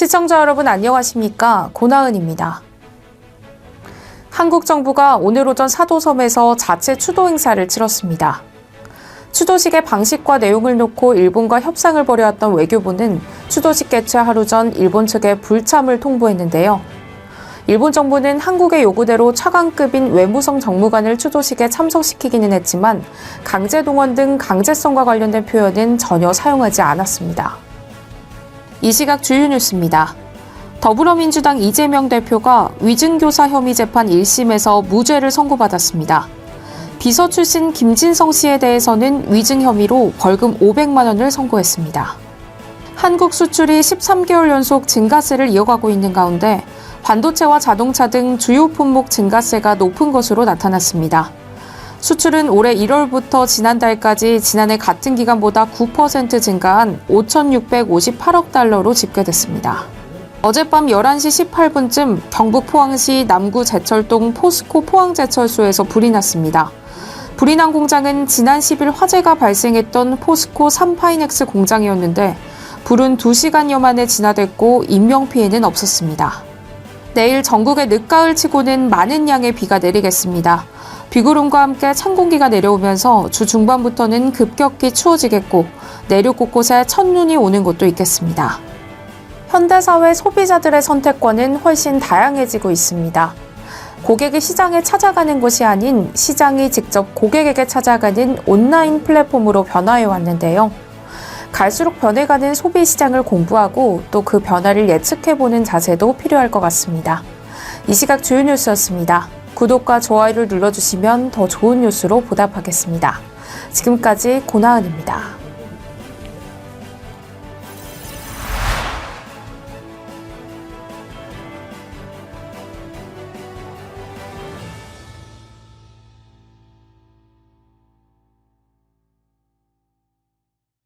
시청자 여러분 안녕하십니까? 고나은입니다. 한국 정부가 오늘 오전 사도섬에서 자체 추도 행사를 치렀습니다. 추도식의 방식과 내용을 놓고 일본과 협상을 벌여왔던 외교부는 추도식 개최 하루 전 일본 측에 불참을 통보했는데요. 일본 정부는 한국의 요구대로 차관급인 외무성 정무관을 추도식에 참석시키기는 했지만 강제 동원 등 강제성과 관련된 표현은 전혀 사용하지 않았습니다. 이 시각 주요 뉴스입니다. 더불어민주당 이재명 대표가 위증교사 혐의 재판 1심에서 무죄를 선고받았습니다. 비서 출신 김진성 씨에 대해서는 위증 혐의로 벌금 500만 원을 선고했습니다. 한국 수출이 13개월 연속 증가세를 이어가고 있는 가운데 반도체와 자동차 등 주요 품목 증가세가 높은 것으로 나타났습니다. 수출은 올해 1월부터 지난달까지 지난해 같은 기간보다 9% 증가한 5,658억 달러로 집계됐습니다. 어젯밤 11시 18분쯤 경북 포항시 남구 제철동 포스코 포항제철소에서 불이 났습니다. 불이 난 공장은 지난 10일 화재가 발생했던 포스코 3파이넥스 공장이었는데 불은 2시간여 만에 진화됐고 인명피해는 없었습니다. 내일 전국에 늦가을 치고는 많은 양의 비가 내리겠습니다. 비구름과 함께 찬 공기가 내려오면서 주 중반부터는 급격히 추워지겠고 내륙 곳곳에 첫눈이 오는 곳도 있겠습니다. 현대사회 소비자들의 선택권은 훨씬 다양해지고 있습니다. 고객이 시장에 찾아가는 곳이 아닌 시장이 직접 고객에게 찾아가는 온라인 플랫폼으로 변화해 왔는데요. 갈수록 변해가는 소비 시장을 공부하고 또 그 변화를 예측해보는 자세도 필요할 것 같습니다. 이 시각 주요 뉴스였습니다. 구독과 좋아요를 눌러주시면 더 좋은 뉴스로 보답하겠습니다. 지금까지 고나은입니다.